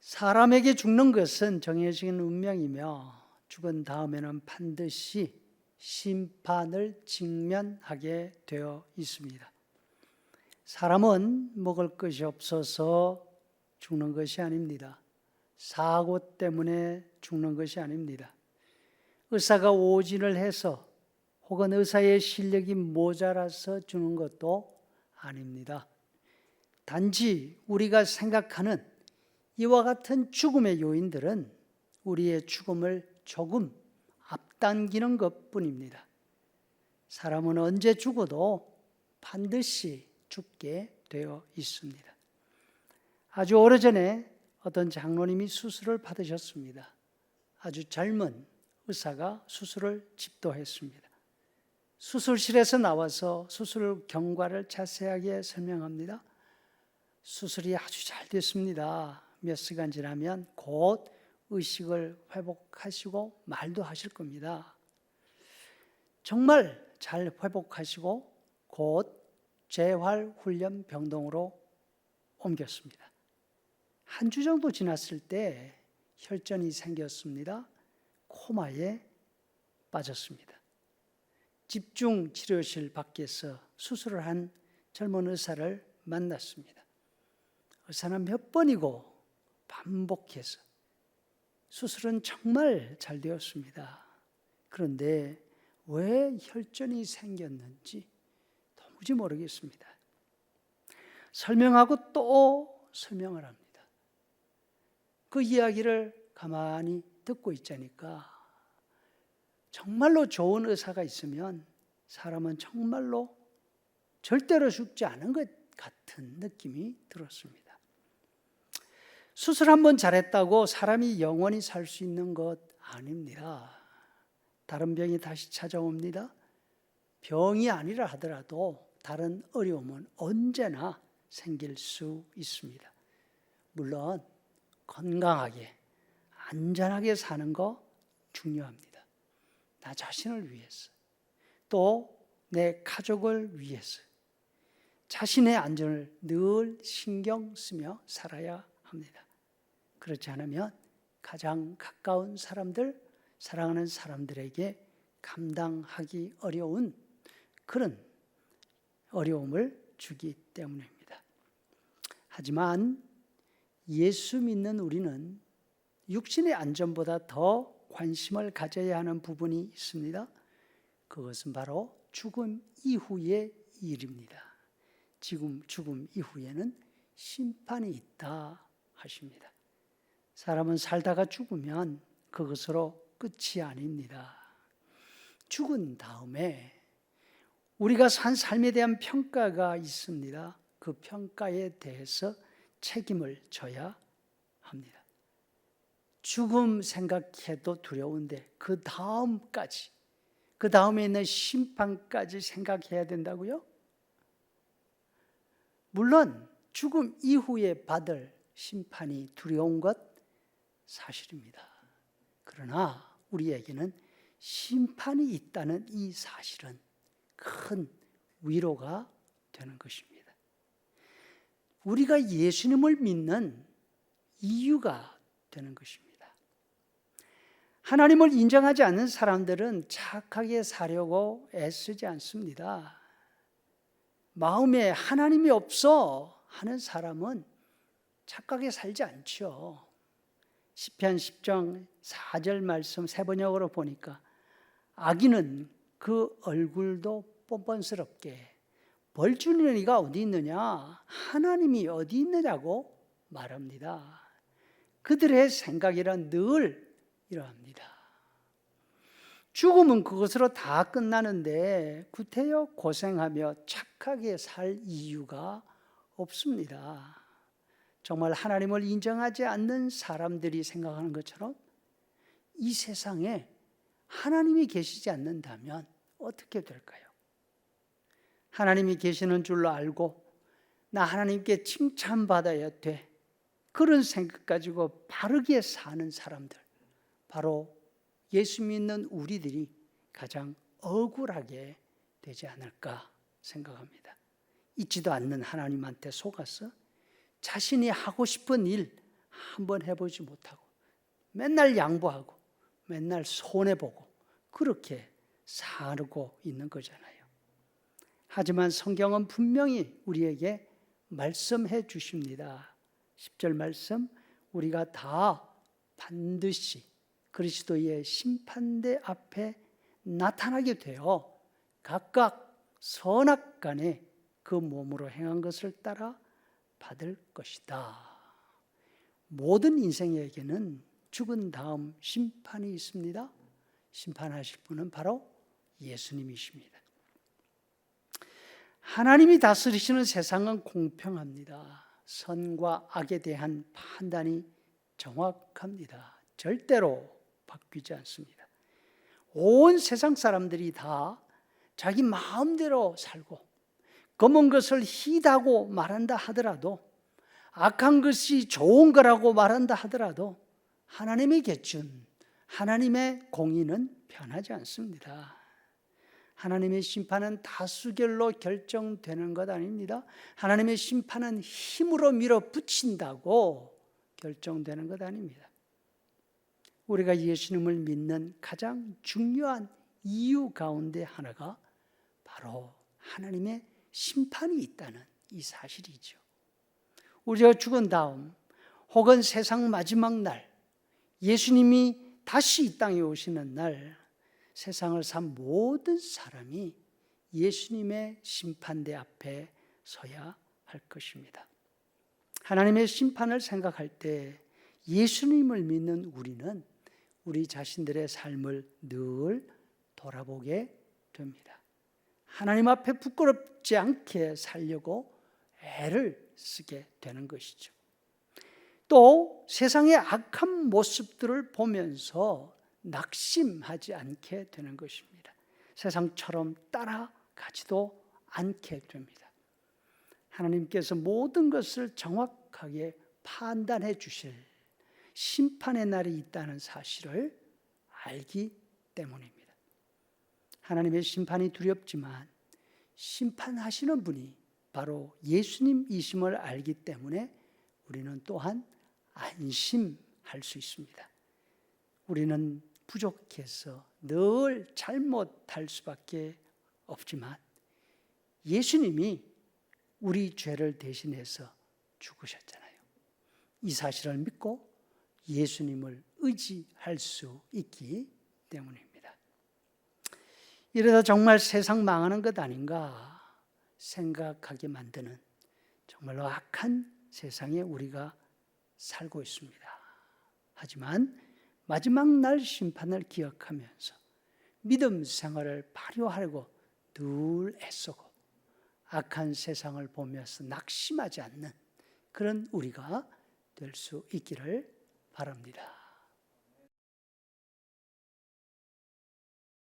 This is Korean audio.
사람에게 죽는 것은 정해진 운명이며 죽은 다음에는 반드시 심판을 직면하게 되어 있습니다. 사람은 먹을 것이 없어서 죽는 것이 아닙니다. 사고 때문에 죽는 것이 아닙니다. 의사가 오진을 해서 혹은 의사의 실력이 모자라서 죽는 것도 아닙니다. 단지 우리가 생각하는 이와 같은 죽음의 요인들은 우리의 죽음을 조금 앞당기는 것 뿐입니다. 사람은 언제 죽어도 반드시 죽게 되어 있습니다. 아주 오래전에 어떤 장로님이 수술을 받으셨습니다. 아주 젊은 의사가 수술을 집도했습니다. 수술실에서 나와서 수술 경과를 자세하게 설명합니다. 수술이 아주 잘 됐습니다. 몇 시간 지나면 곧 의식을 회복하시고 말도 하실 겁니다. 정말 잘 회복하시고 곧 재활 훈련 병동으로 옮겼습니다. 한 주 정도 지났을 때 혈전이 생겼습니다. 코마에 빠졌습니다. 집중 치료실 밖에서 수술을 한 젊은 의사를 만났습니다. 의사는 몇 번이고 반복해서 수술은 정말 잘 되었습니다. 그런데 왜 혈전이 생겼는지 도무지 모르겠습니다. 설명하고 또 설명을 합니다. 그 이야기를 가만히 듣고 있자니까 정말로 좋은 의사가 있으면 사람은 정말로 절대로 죽지 않은 것 같은 느낌이 들었습니다. 수술 한 번 잘했다고 사람이 영원히 살 수 있는 것 아닙니다. 다른 병이 다시 찾아옵니다. 병이 아니라 하더라도 다른 어려움은 언제나 생길 수 있습니다. 물론 건강하게 안전하게 사는 거 중요합니다. 나 자신을 위해서 또 내 가족을 위해서 자신의 안전을 늘 신경 쓰며 살아야 합니다. 그렇지 않으면 가장 가까운 사람들, 사랑하는 사람들에게 감당하기 어려운 그런 어려움을 주기 때문입니다. 하지만 예수 믿는 우리는 육신의 안전보다 더 관심을 가져야 하는 부분이 있습니다. 그것은 바로 죽음 이후의 일입니다. 지금 죽음 이후에는 심판이 있다 하십니다. 사람은 살다가 죽으면 그것으로 끝이 아닙니다. 죽은 다음에 우리가 산 삶에 대한 평가가 있습니다. 그 평가에 대해서 책임을 져야 합니다. 죽음 생각해도 두려운데 그 다음까지, 그 다음에 있는 심판까지 생각해야 된다고요? 물론 죽음 이후에 받을 심판이 두려운 것 사실입니다. 그러나 우리에게는 심판이 있다는 이 사실은 큰 위로가 되는 것입니다. 우리가 예수님을 믿는 이유가 되는 것입니다. 하나님을 인정하지 않는 사람들은 착하게 사려고 애쓰지 않습니다. 마음에 하나님이 없어 하는 사람은 착하게 살지 않죠. 시편 10장 4절 말씀 세 번역으로 보니까 아기는 그 얼굴도 뻔뻔스럽게 벌 주는 이가 어디 있느냐? 하나님이 어디 있느냐고 말합니다. 그들의 생각이란 늘 이러합니다. 죽음은 그것으로 다 끝나는데 구태여 고생하며 착하게 살 이유가 없습니다. 정말 하나님을 인정하지 않는 사람들이 생각하는 것처럼 이 세상에 하나님이 계시지 않는다면 어떻게 될까요? 하나님이 계시는 줄로 알고 나 하나님께 칭찬받아야 돼. 그런 생각 가지고 바르게 사는 사람들. 바로 예수 믿는 우리들이 가장 억울하게 되지 않을까 생각합니다. 있지도 않는 하나님한테 속아서 자신이 하고 싶은 일 한번 해보지 못하고 맨날 양보하고 맨날 손해보고 그렇게 살고 있는 거잖아요. 하지만 성경은 분명히 우리에게 말씀해 주십니다. 10절 말씀 우리가 다 반드시 그리스도의 심판대 앞에 나타나게 되어 각각 선악 간에 그 몸으로 행한 것을 따라 받을 것이다. 모든 인생에게는 죽은 다음 심판이 있습니다. 심판하실 분은 바로 예수님이십니다. 하나님이 다스리시는 세상은 공평합니다. 선과 악에 대한 판단이 정확합니다. 절대로 바뀌지 않습니다. 온 세상 사람들이 다 자기 마음대로 살고 검은 것을 희다고 말한다 하더라도 악한 것이 좋은 거라고 말한다 하더라도 하나님의 개춘, 하나님의 공의는 변하지 않습니다. 하나님의 심판은 다수결로 결정되는 것 아닙니다. 하나님의 심판은 힘으로 밀어붙인다고 결정되는 것 아닙니다. 우리가 예수님을 믿는 가장 중요한 이유 가운데 하나가 바로 하나님의 심판이 있다는 이 사실이죠. 우리가 죽은 다음 혹은 세상 마지막 날 예수님이 다시 이 땅에 오시는 날 세상을 산 모든 사람이 예수님의 심판대 앞에 서야 할 것입니다. 하나님의 심판을 생각할 때 예수님을 믿는 우리는 우리 자신들의 삶을 늘 돌아보게 됩니다. 하나님 앞에 부끄럽지 않게 살려고 애를 쓰게 되는 것이죠. 또 세상의 악한 모습들을 보면서 낙심하지 않게 되는 것입니다. 세상처럼 따라가지도 않게 됩니다. 하나님께서 모든 것을 정확하게 판단해 주실 심판의 날이 있다는 사실을 알기 때문입니다. 하나님의 심판이 두렵지만 심판하시는 분이 바로 예수님이심을 알기 때문에 우리는 또한 안심할 수 있습니다. 우리는 부족해서 늘 잘못할 수밖에 없지만 예수님이 우리 죄를 대신해서 죽으셨잖아요. 이 사실을 믿고 예수님을 의지할 수 있기 때문입니다. 이러다 정말 세상 망하는 것 아닌가 생각하게 만드는 정말로 악한 세상에 우리가 살고 있습니다. 하지만 마지막 날 심판을 기억하면서 믿음 생활을 발휘하려고 늘 애쓰고 악한 세상을 보면서 낙심하지 않는 그런 우리가 될 수 있기를 바랍니다.